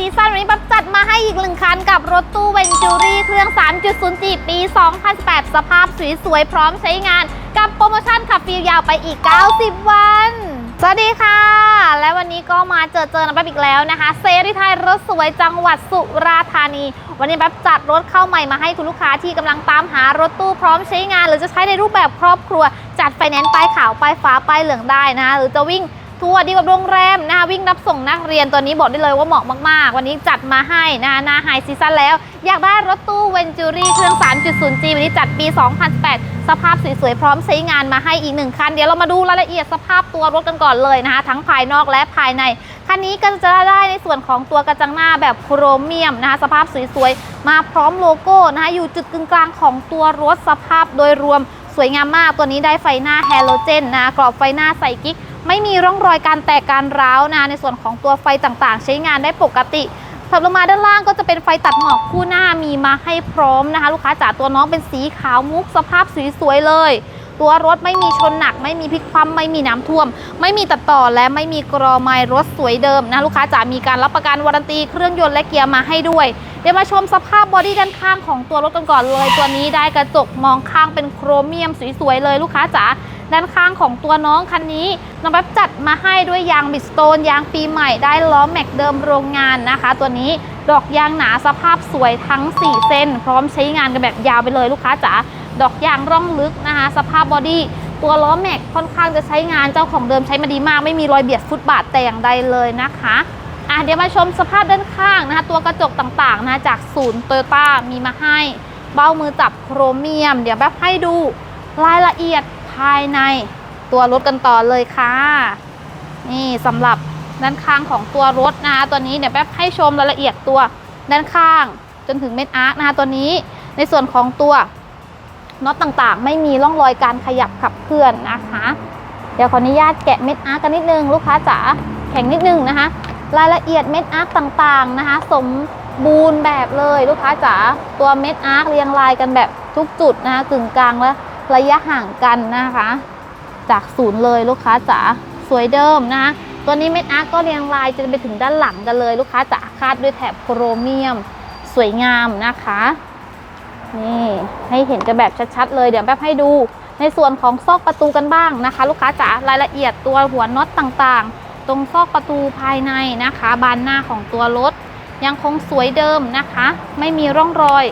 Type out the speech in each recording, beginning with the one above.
ซีซั่นวันนี้ปั๊บจัดมาให้อีกหนึ่งคันกับรถตู้เวนจูรี่เครื่อง 3.0ปี 2018 สภาพสวยๆ พร้อมใช้งาน กับโปรโมชั่นขับฟรียาวไปอีก 90 วัน สวัสดีค่ะ และวันนี้ก็มาเจอเจอน้ำแป๊บอีกแล้วนะคะ เซรีไทยรถสวยจังหวัดสุราษฎร์ธานี วันนี้แป๊บจัดรถเข้าใหม่มาให้คุณลูกค้าที่กำลังตามหารถตู้พร้อมใช้งาน หรือจะใช้ในรูปแบบครอบครัว จัดไฟแนนซ์ป้ายขาวป้ายฟ้าป้ายเหลืองได้นะคะหรือจะวิ่ง ทัวร์ดีกับโรงแรมนะคะวิ่งรับส่งนักเรียนตัวนี้บอกได้เลยว่าเหมาะมาก ๆ วันนี้จัดมาให้นะคะหน้าไฮซีซั่นแล้ว อยากได้รถตู้เวนจูรี่เครื่อง 3.0G วันนี้จัดปี 2008สภาพสวยๆ พร้อมใช้งานมาให้อีกหนึ่งคัน เดี๋ยวเรามาดูรายละเอียดสภาพตัวรถกันก่อนเลยนะคะ ทั้งภายนอกและภายใน คันนี้ก็จะได้ในส่วนของตัวกระจังหน้าแบบโครเมียมนะคะสภาพสวยๆมาพร้อมโลโก้นะคะอยู่จุดกึ่งกลางของตัวรถสภาพโดยรวม สวยงามมากตัวนี้ได้ไฟหน้าแฮโลเจนนะกรอบไฟหน้าใส่กิ๊ก ไม่มีร่องรอยการแตกการร้าวนะในส่วนของตัวไฟต่างๆ ใช้งานได้ปกติถัดลงมาด้านล่างก็จะเป็นไฟตัดหมอกคู่หน้ามีมาให้พร้อมนะคะ ลูกค้าจ๋าตัวน้องเป็นสีขาวมุกสภาพสวยๆเลย ตัวรถไม่มีชนหนัก ไม่มีพลิกคว่ำไม่มีน้ำท่วม ไม่มีตัดต่อและไม่มีกรอไม้รถสวยเดิมนะลูกค้าจ๋ามีการรับประกันวารันตีเครื่องยนต์และเกียร์มาให้ด้วย เดี๋ยวมาชมสภาพบอดี้ด้านข้างของตัวรถกันก่อนเลย ตัวนี้ได้กระจกมองข้างเป็นโครเมียมสวยๆเลยลูกค้าจ๋า ด้านข้างของตัวน้องคันนี้น้องแป๊บจัดมาให้ด้วยยางบิสโตนยางปีใหม่ได้ล้อแม็กเดิมโรงงานนะคะ ตัวนี้ดอกยางหนาสภาพสวยทั้ง 4 เส้น พร้อมใช้งานกันแบบยาวไปเลยลูกค้าจ๋าดอกยางร่องลึกนะคะ สภาพบอดี้ตัวล้อแม็กค่อนข้างจะใช้งานเจ้าของเดิมใช้มาดีมาก ไม่มีรอยเบียดฟุตบาทแต่อย่างใดเลยนะคะอะเดี๋ยวมาชมสภาพด้านข้างนะคะตัวกระจกต่างๆนะจากศูนย์โตโยต้ามีมาให้ เบ้ามือจับโครเมียม เดี๋ยวแบบให้ดูรายละเอียดายในตัวรถกันต่อเลยค่ะ นี่สำหรับด้านข้างของตัวรถนะคะตัวนี้เดี๋ยวแป๊บให้ชมรายละเอียดตัวด้านข้าง จนถึงเม็ดอาร์คนะคะตัวนี้ในส่วนของตัวน็อตต่างๆ ไม่มีร่องรอยการขยับขับเคลื่อนนะคะ เดี๋ยวขออนุญาตแกะเม็ดอาร์คกันนิดนึงลูกค้าจ๋าแข็งนิดนึงนะคะ รายละเอียดเม็ดอาร์คต่างๆนะคะ สมบูรณ์แบบเลยลูกค้าจ๋าตัวเม็ดอาร์คเรียงรายกันแบบทุกจุดนะคะกึ่งกลางและ ระยะห่างกันนะคะ จากศูนย์เลยลูกค้าจ๋าสวยเดิมนะคะตัวนี้เม็ดอาร์คก็เรียงรายจะไปถึงด้านหลังกันเลย ลูกค้าจ๋าคาดด้วยแถบโครเมียม สวยงามนะคะนี่ให้เห็นกันแบบชัดๆเลยเดี๋ยวแป๊บให้ดูในส่วนของซอกประตูกันบ้างนะคะ ลูกค้าจ๋ารายละเอียดตัวหัวน็อตต่างๆ ตรงซอกประตูภายในนะคะ บานหน้าของตัวรถ ยังคงสวยเดิมนะคะ ไม่มีร่องรอย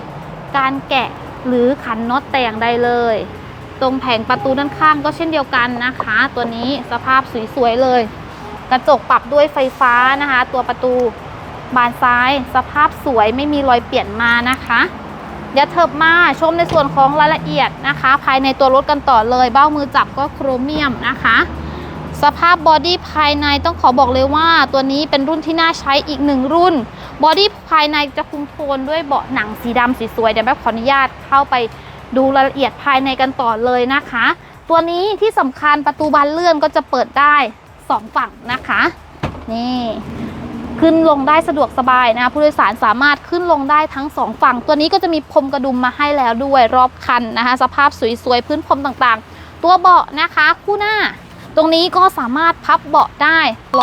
การแกะหรือขันน็อตแต่อย่างใดเลย ตรงแผงประตูด้านข้างก็เช่นเดียวกันนะคะ ตัวนี้สภาพสวยๆเลย กระจกปรับด้วยไฟฟ้านะคะ ตัวประตูบานซ้าย สภาพสวยไม่มีรอยเปลี่ยนมานะคะเดี๋ยวเถิบมาชมในส่วนของรายละเอียดนะคะ ภายในตัวรถกันต่อเลย เบ้ามือจับก็โครเมียมนะคะ สภาพบอดี้ภายในต้องขอบอกเลยว่า ตัวนี้เป็นรุ่นที่น่าใช้อีกหนึ่งรุ่นบอดี้ภายในจะคุมโทนด้วยเบาะหนังสีดำสีสวยเดี๋ยวแม่ขออนุญาตเข้าไป ดูรายละเอียดภายในกันต่อเลยนะคะ ตัวนี้ที่สำคัญประตูบานเลื่อนก็จะเปิดได้สองฝั่งนะคะ นี่ขึ้นลงได้สะดวกสบายนะคะผู้โดยสารสามารถขึ้นลงได้ทั้งสองฝั่ง ตัวนี้ก็จะมีพรมกระดุมมาให้แล้วด้วยรอบคันนะคะ สภาพสวยๆพื้นพรมต่างๆ ตัวเบาะนะคะ คู่หน้า ตรงนี้ก็สามารถพับเบาะได้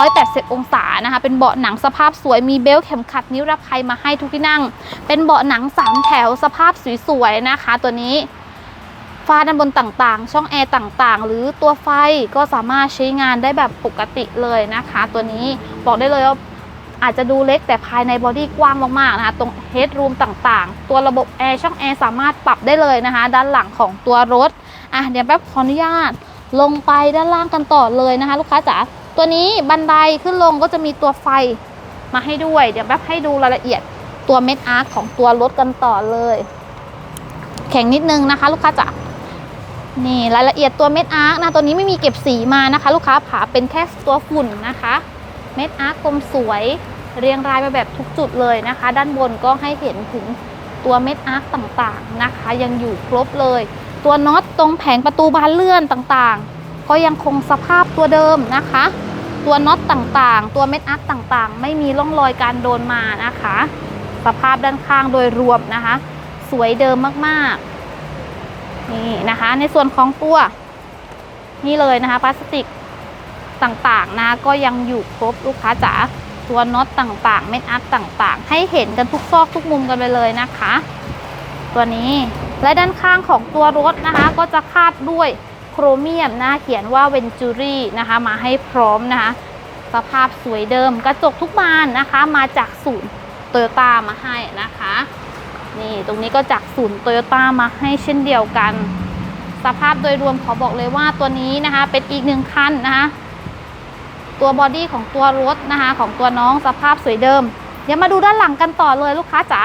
180 องศานะคะ เป็นเบาะหนังสภาพสวย มีเบลเข็มขัดนิรภัยมาให้ทุกที่นั่ง เป็นเบาะหนัง 3 แถวสภาพสวยๆนะคะ ตัวนี้ฝ้าด้านบนต่างๆ ช่องแอร์ต่างๆ หรือตัวไฟก็สามารถใช้งานได้แบบปกติเลยนะคะ ตัวนี้บอกได้เลยว่าอาจจะดูเล็กแต่ภายในบอดี้กว้างมากๆนะคะ ตรงเฮดรูมต่างๆ ตัวระบบแอร์ช่องแอร์สามารถปรับได้เลยนะคะ ด้านหลังของตัวรถ อะเดี๋ยวแป๊บขออนุญาต ลงไปด้านล่างกันต่อเลยนะคะ ลูกค้าจ๋าตัวนี้บันไดขึ้นลงก็จะมีตัวไฟมาให้ด้วย เดี๋ยวแป๊บให้ดูรายละเอียดตัวเม็ดอาร์คของตัวรถกันต่อเลย แข็งนิดนึงนะคะ ลูกค้าจ๋านี่รายละเอียดตัวเม็ดอาร์คนะตัวนี้ไม่มีเก็บสีมานะคะ ลูกค้าผาเป็นแค่ตัวฝุ่นนะคะ เม็ดอาร์คกลมสวยเรียงรายไปแบบทุกจุดเลยนะคะ ด้านบนก็ให้เห็นถึงตัวเม็ดอาร์คต่างๆนะคะ ยังอยู่ครบเลย ตัวน็อตตรงแผงประตูบานเลื่อนต่างๆ ก็ยังคงสภาพตัวเดิมนะคะ ตัวน็อตต่างๆ ตัวเม็ดอาร์คต่างๆ ไม่มีร่องรอยการโดนมานะคะ สภาพด้านข้างโดยรวมนะคะ สวยเดิมมากๆนี่นะคะ ในส่วนของตัวนี่เลยนะคะพลาสติกต่างๆนะก็ยังอยู่ครบลูกค้าจ๋าตัวน็อตต่างๆ เม็ดอาร์ตต่างๆ ให้เห็นกันทุกซอกทุกมุมกันไปเลยนะคะ ตัวนี้ และด้านข้างของตัวรถนะคะก็จะคาดด้วยโครเมียมนะเขียนว่าเวนจูรี่นะคะมาให้พร้อมนะคะสภาพสวยเดิมกระจกทุกบานนะคะมาจากศูนย์โตโยต้ามาให้นะคะนี่ตรงนี้ก็จากศูนย์โตโยต้ามาให้เช่นเดียวกัน สภาพโดยรวมขอบอกเลยว่าตัวนี้นะคะเป็นอีกหนึ่งคันนะคะตัวบอดี้ของตัวรถนะคะของตัวน้องสภาพสวยเดิม เดี๋ยวมาดูด้านหลังกันต่อเลยลูกค้าจ๋า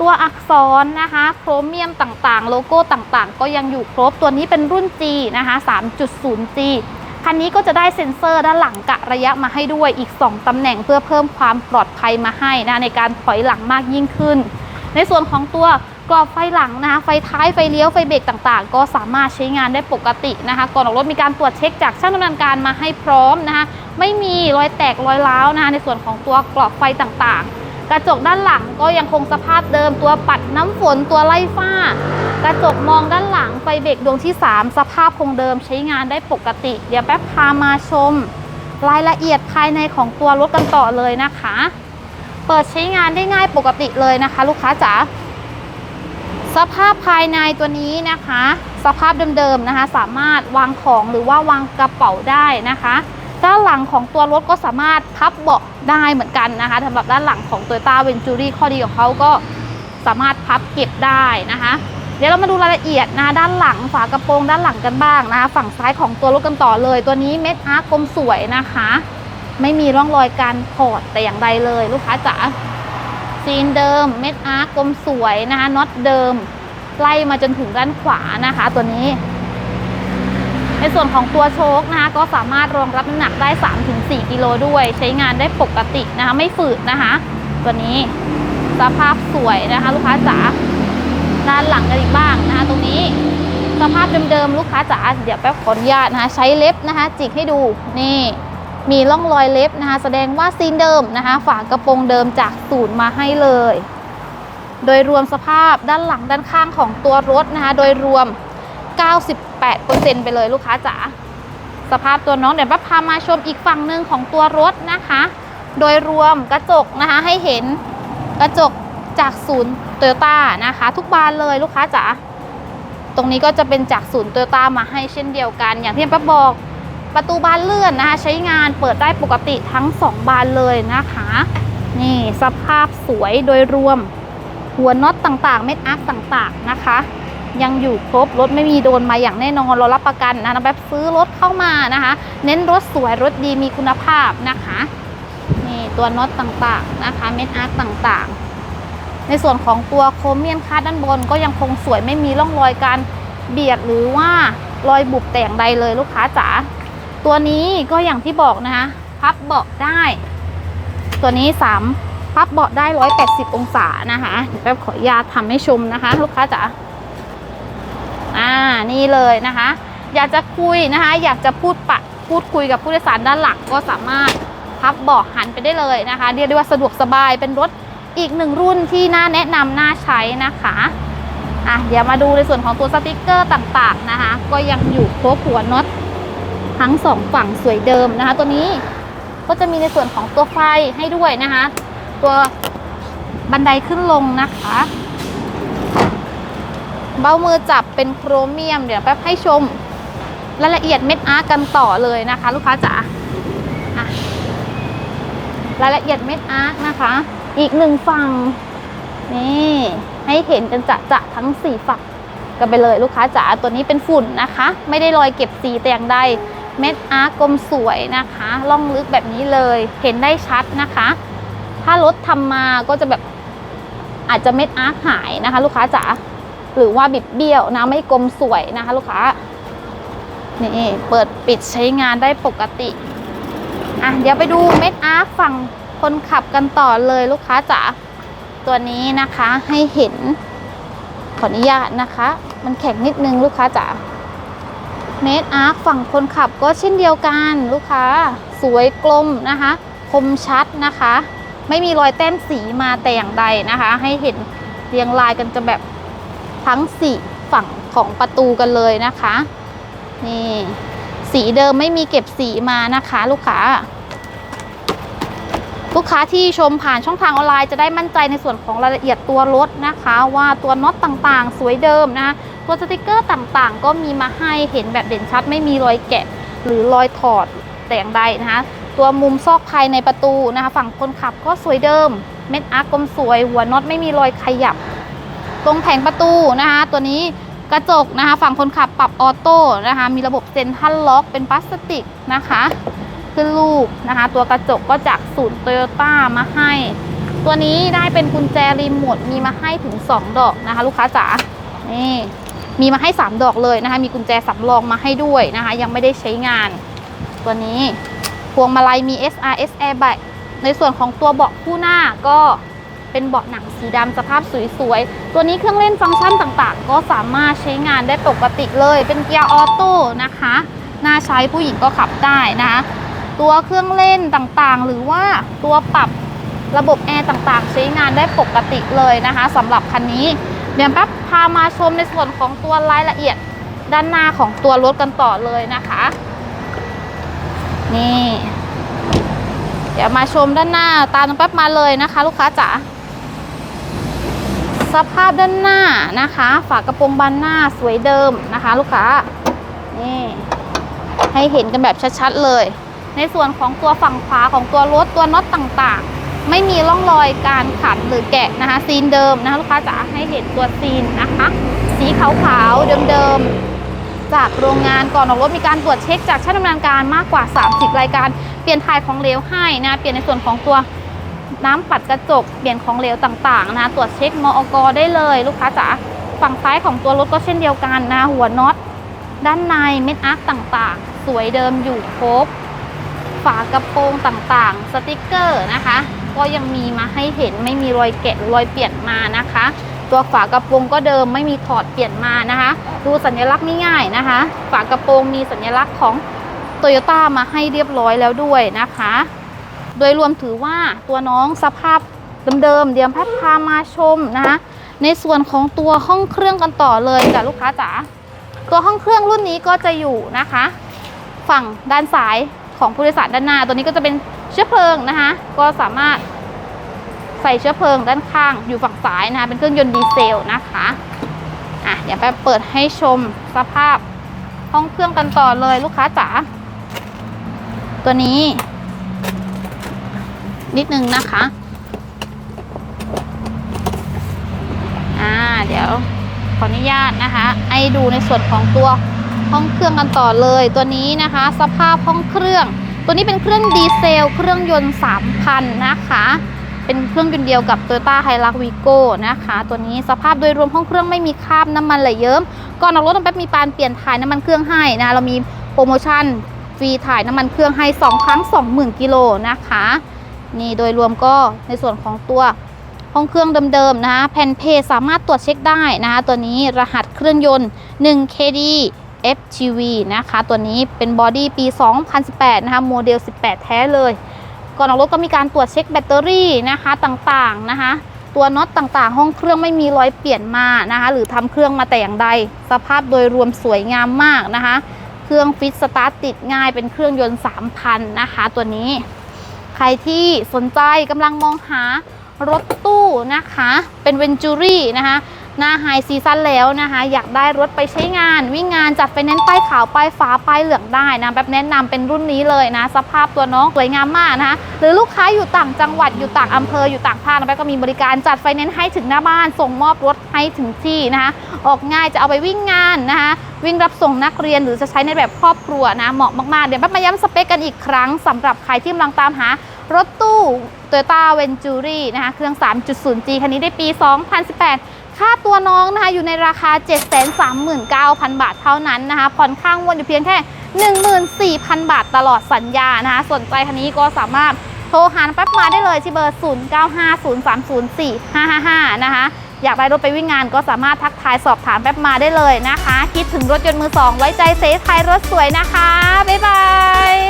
ตัวอักษรนะคะ โครเมียมต่างๆ โลโก้ต่างๆ ก็ยังอยู่ครบตัวนี้เป็นรุ่น G นะคะ 3.0G คันนี้ก็จะได้เซ็นเซอร์ด้านหลังกะระยะมาให้ด้วยอีก 2 ตำแหน่งเพื่อเพิ่มความปลอดภัยมาให้นะในการถอยหลังมากยิ่งขึ้น ในส่วนของตัวกรอบไฟหลังนะคะ ไฟท้ายไฟเลี้ยวไฟเบรกต่างๆ ก็สามารถใช้งานได้ปกตินะคะ ก่อนออกรถมีการตรวจเช็คจากช่างดำเนินการมาให้พร้อมนะคะ ไม่มีรอยแตกรอยร้าวนะคะในส่วนของตัวกรอบไฟต่างๆ กระจกด้านหลังก็ยังคงสภาพเดิมตัวปัดน้ำฝนตัวไล่ฝ้า กระจกมองด้านหลังไฟเบรกดวงที่ 3 สภาพคงเดิมใช้งานได้ปกติ เดี๋ยวแป๊บพามาชม รายละเอียดภายในของตัวรถกันต่อเลยนะคะ เปิดใช้งานได้ง่ายปกติเลยนะคะ ลูกค้าจ๋าสภาพภายในตัวนี้นะคะ สภาพเดิมๆนะคะ สามารถวางของหรือว่าวางกระเป๋าได้นะคะ ด้านหลังของตัวรถก็สามารถพับเบาะได้เหมือนกันนะคะสำหรับด้านหลังของ t o y ต้าเวนจูรี่ข้อดีของเขาก็สามารถพับเก็บได้นะคะ เดี๋ยวเรามาดูรายละเอียดนะด้านหลังฝากระโปรงด้านหลังกันบ้างนะคะ ฝั่งซ้ายของตัวรถกันต่อเลย ตัวนี้เม็ดอาร์กลมสวยนะคะ ไม่มีร่องรอยการถอดแต่อย่างใดเลย ลูกค้าจ๋าซีนเดิมเม็ดอาร์กลมสวยนะคะน็อตเดิมไล่มาจนถึงด้านขวานะคะ ตัวนี้ ส่วนของตัวโชคนะคะก็สามารถรองรับน้ำหนักได้ 3-4 กิโลด้วย ใช้งานได้ปกตินะคะไม่ฝืดนะคะ ตัวนี้สภาพสวยนะคะ ลูกค้าจ๋าด้านหลังกันอีกบ้างนะคะ ตรงนี้สภาพเดิมๆลูกค้าจ๋าเดี๋ยวแป๊บขออนุญาตนะคะ ใช้เล็บนะคะ จิกให้ดูนี่มีร่องรอยเล็บนะคะ แสดงว่าซีนเดิมนะคะ ฝากระโปรงเดิมจากศูนย์มาให้เลย โดยรวมสภาพด้านหลังด้านข้างของตัวรถนะคะ โดยรวม 8%ไปเลยลูกค้าจ๋าสภาพตัวน้องเดี๋ยวป้าพามาชมอีกฝั่งหนึ่งของตัวรถนะคะ โดยรวมกระจกนะคะให้เห็นกระจกจากศูนย์โตโยต้านะคะ ทุกบานเลยลูกค้าจ๋าตรงนี้ก็จะเป็นจากศูนย์โตโยต้ามาให้เช่นเดียวกัน อย่างที่ป้าบอกประตูบานเลื่อนนะคะ ใช้งานเปิดได้ปกติทั้ง 2 บานเลยนะคะ นี่สภาพสวยโดยรวม หัวน็อตต่างๆ เม็ดอาร์คต่างๆนะคะ ยังอยู่ครบรถไม่มีโดนมาอย่างแน่นอนเรารับประกันนะน้องแบบซื้อรถเข้ามานะคะ เน้นรถสวยรถดีมีคุณภาพนะคะนี่ตัวน็อตต่างๆนะคะเม็ดอาร์คต่างๆ ในส่วนของตัวโครเมียนคาดด้านบนก็ยังคงสวยไม่มีร่องรอยการเบียดหรือว่ารอยบุบแต่งใดเลยลูกค้าจ๋าตัวนี้ก็อย่างที่บอกนะคะ พับเบาะได้ ตัวนี้3พับเบาะได้ 180 องศานะคะเดี๋ยวแป๊บขออนุญาตทำให้ชมนะคะ ลูกค้าจ๋า อ่านี่เลยนะคะ อยากจะคุยนะคะ อยากจะพูดปะพูดคุยกับผู้โดยสารด้านหลังก็สามารถพับเบาะหันไปได้เลยนะคะ เรียกได้ว่าสะดวกสบายเป็นรถอีกหนึ่งรุ่นที่น่าแนะนำน่าใช้นะคะอะเดี๋ยวมาดูในส่วนของตัวสติกเกอร์ต่างๆนะคะ ก็ยังอยู่ครบหัวน็อตทั้งสองฝั่งสวยเดิมนะคะ ตัวนี้ก็จะมีในส่วนของตัวไฟให้ด้วยนะคะ ตัวบันไดขึ้นลงนะคะ เบ้ามือจับเป็นโครเมียม เดี๋ยวแป๊บให้ชมรายละเอียดเม็ดอาร์กันต่อเลยนะคะ ลูกค้าจ๋ารายละเอียดเม็ดอาร์นะคะ อีกหนึ่งฝั่งนี่ให้เห็นกันจะจะทั้งสี่ฝั่งกันไปเลยลูกค้าจ๋าตัวนี้เป็นฝุ่นนะคะ ไม่ได้รอยเก็บสีแต่อย่างใดเม็ดอาร์กลมสวยนะคะล่องลึกแบบนี้เลยเห็นได้ชัดนะคะ ถ้ารถทำมาก็จะแบบอาจจะเม็ดอาร์กหายนะคะ ลูกค้าจ๋า หรือว่าบิดเบี้ยวนะไม่กลมสวยนะคะลูกค้านี่เปิดปิดใช้งานได้ปกติอะเดี๋ยวไปดูเม็ดอาร์ฝั่งคนขับกันต่อเลยลูกค้าจ๋าตัวนี้นะคะให้เห็นขออนุญาตนะคะ มันแข็งนิดนึงลูกค้าจ๋าเมดอาร์ฝั่งคนขับก็เช่นเดียวกันลูกค้า สวยกลมนะคะ คมชัดนะคะ ไม่มีรอยแต้มสีมาแต่อย่างใดนะคะ ให้เห็นเรียงรายกันจะแบบ ทั้งสี่ฝั่งของประตูกันเลยนะคะนี่สีเดิมไม่มีเก็บสีมานะคะ ลูกค้า ลูกค้าที่ชมผ่านช่องทางออนไลน์จะได้มั่นใจในส่วนของรายละเอียดตัวรถนะคะ ว่าตัวน็อตต่างๆ สวยเดิมนะคะตัวสติกเกอร์ต่างๆ ก็มีมาให้เห็นแบบเด่นชัด ไม่มีรอยแกะหรือรอยถอดแต่อย่างใดนะคะตัวมุมซอกภายในประตูนะคะ ฝั่งคนขับก็สวยเดิม เม็ดอาร์กกลมสวย หัวน็อตไม่มีรอยขยับ ตรงแผงประตูนะคะ ตัวนี้กระจกนะคะ ฝั่งคนขับปรับออโต้นะคะ มีระบบเซ็นทรัลล็อกเป็นพลาสติกนะคะขึ้นรูปนะคะ ตัวกระจกก็จากศูนย์โตโยต้ามาให้ ตัวนี้ได้เป็นกุญแจรีโมทมีมาให้ถึง 2 ดอกนะคะ ลูกค้าจ๋านี่มีมาให้ 3 ดอกเลยนะคะ มีกุญแจสำรองมาให้ด้วยนะคะ ยังไม่ได้ใช้งาน ตัวนี้พวงมาลัยมี SRS airbag ในส่วนของตัวเบาะคู่หน้าก็ เป็นเบาะหนังสีดำสภาพสวยๆ ตัวนี้เครื่องเล่นฟังก์ชันต่างๆ ก็สามารถใช้งานได้ปกติเลย เป็นเกียร์ออโต้นะคะน่าใช้ผู้หญิงก็ขับได้นะคะตัวเครื่องเล่นต่างๆ หรือว่าตัวปรับระบบแอร์ต่างๆ ใช้งานได้ปกติเลยนะคะสำหรับคันนี้ เดี๋ยวแป๊บพามาชมในส่วนของตัวรายละเอียดด้านหน้าของตัวรถกันต่อเลยนะคะ นี่ เดี๋ยวมาชมด้านหน้าตามน้องแป๊บมาเลยนะคะ ลูกค้าจ๋า สภาพด้านหน้านะคะ ฝากระโปรงบานหน้าสวยเดิมนะคะ ลูกค้านี่ให้เห็นกันแบบชัดๆเลย ในส่วนของตัวฝั่งขวาของตัวรถตัวน็อตต่างๆ ไม่มีร่องรอยการขัดหรือแกะนะคะ ซีนเดิมนะคะลูกค้าจ๋าให้เห็นตัวซีนนะคะ สีขาวๆเดิมๆจากโรงงานก่อนออกรถมีการตรวจเช็คจากช่างดำเนินการมากกว่า 30 รายการ เปลี่ยนถ่ายของเหลวให้นะเปลี่ยนในส่วนของตัว น้ำปัดกระจก เปลี่ยนของเหลวต่างๆนะตรวจเช็คมอกได้เลยลูกค้าจ๋าฝั่งซ้ายของตัวรถก็เช่นเดียวกันนะหัวน็อตด้านในเม็ดอาร์คต่างๆ สวยเดิมอยู่ครบ ฝากระโปรงต่างๆ สติกเกอร์นะคะ ก็ยังมีมาให้เห็นไม่มีรอยแกะรอยเปลี่ยนมานะคะ ตัวฝากระโปรงก็เดิมไม่มีถอดเปลี่ยนมานะคะ ดูสัญลักษณ์ง่ายๆนะคะ ฝากระโปรงมีสัญลักษณ์ของโตโยต้ามาให้เรียบร้อยแล้วด้วยนะคะ โดยรวมถือว่าตัวน้องสภาพเดิมๆเดี๋ยวแพทย์พามาชมนะคะในส่วนของตัวห้องเครื่องกันต่อเลยจ้ะลูกค้าจ๋าตัวห้องเครื่องรุ่นนี้ก็จะอยู่นะคะ ฝั่งด้านซ้ายของผู้โดยสารด้านหน้า ตัวนี้ก็จะเป็นเชื้อเพลิงนะคะ ก็สามารถใส่เชื้อเพลิงด้านข้างอยู่ฝั่งซ้ายนะคะเป็นเครื่องยนต์ดีเซลนะคะอะเดี๋ยวไปเปิดให้ชมสภาพห้องเครื่องกันต่อเลยลูกค้าจ๋าตัวนี้ นิดนึงนะคะ อ่า เดี๋ยวขออนุญาตนะคะ ไอดูในส่วนของตัวห้องเครื่องกันต่อเลย ตัวนี้นะคะ สภาพห้องเครื่อง ตัวนี้เป็นเครื่องดีเซล เครื่องยนต์ 3,000 นะคะ เป็นเครื่องยนต์เดียวกับ Toyota Hilux Vigo นะคะ ตัวนี้สภาพโดยรวมห้องเครื่องไม่มีคราบน้ำมันไหลเยิ้มก่อนออกรถน้องแป๊บมีปานเปลี่ยนถ่ายน้ำมันเครื่องให้นะเรามีโปรโมชั่นฟรีถ่ายน้ำมันเครื่องให้ 2 ครั้ง 20,000 กิโลนะคะ นี่โดยรวมก็ในส่วนของตัวห้องเครื่องเดิมๆนะคะแผ่นเพสามารถตรวจเช็คได้นะคะตัวนี้รหัสเครื่องยนต์ 1KD FGV นะคะ ตัวนี้เป็นบอดี้ปี 2018 นะคะ โมเดล 18 แท้เลย ก่อนออกรถก็มีการตรวจเช็คแบตเตอรี่นะคะต่างๆนะคะ ตัวน็อตต่างๆ ห้องเครื่องไม่มีรอยเปลี่ยนมานะคะ หรือทำเครื่องมาแต่อย่างใด สภาพโดยรวมสวยงามมากนะคะ เครื่องฟิตสตาร์ทติดง่ายเป็นเครื่องยนต์ 3,000 นะคะ ตัวนี้ ใครที่สนใจกำลังมองหารถตู้นะคะ เป็นเวนจูรี่นะคะ หน้าไฮซีซั่นแล้วนะคะ อยากได้รถไปใช้งาน วิ่งงานจัดไฟแนนซ์ป้ายขาวป้ายฟ้าป้ายเหลืองได้นะแบบแนะนำเป็นรุ่นนี้เลยนะ สภาพตัวน้องสวยงามมากนะคะ หรือลูกค้าอยู่ต่างจังหวัดอยู่ต่างอำเภออยู่ต่างภาคนะแป๊บก็มีบริการจัดไฟแนนซ์ให้ถึงหน้าบ้าน ส่งมอบรถให้ถึงที่นะคะออกง่ายจะเอาไปวิ่งงานนะคะวิ่งรับส่งนักเรียนหรือจะใช้ในแบบครอบครัวนะเหมาะมากๆ เดี๋ยวแป๊บมาย้ำสเปคกันอีกครั้งสำหรับใครที่กำลังตามหารถตู้ Toyota Venturi นะคะเครื่อง 3.0G คันนี้ได้ปี 2018 ค่าตัวน้องนะคะอยู่ในราคา 739,000 บาทเท่านั้นนะคะ ผ่อนข้างวนอยู่เพียงแค่ 14,000 บาทตลอดสัญญานะคะ สนใจคันนี้ก็สามารถโทรหาแป๊บมาได้เลยที่เบอร์ 0950304555 นะคะ อยากได้รถไปวิ่งงานก็สามารถทักทายสอบถามแป๊บมาได้เลยนะคะ คิดถึงรถยนต์มือสองไว้ใจเซฟไทยรถสวยนะคะ บ๊ายบาย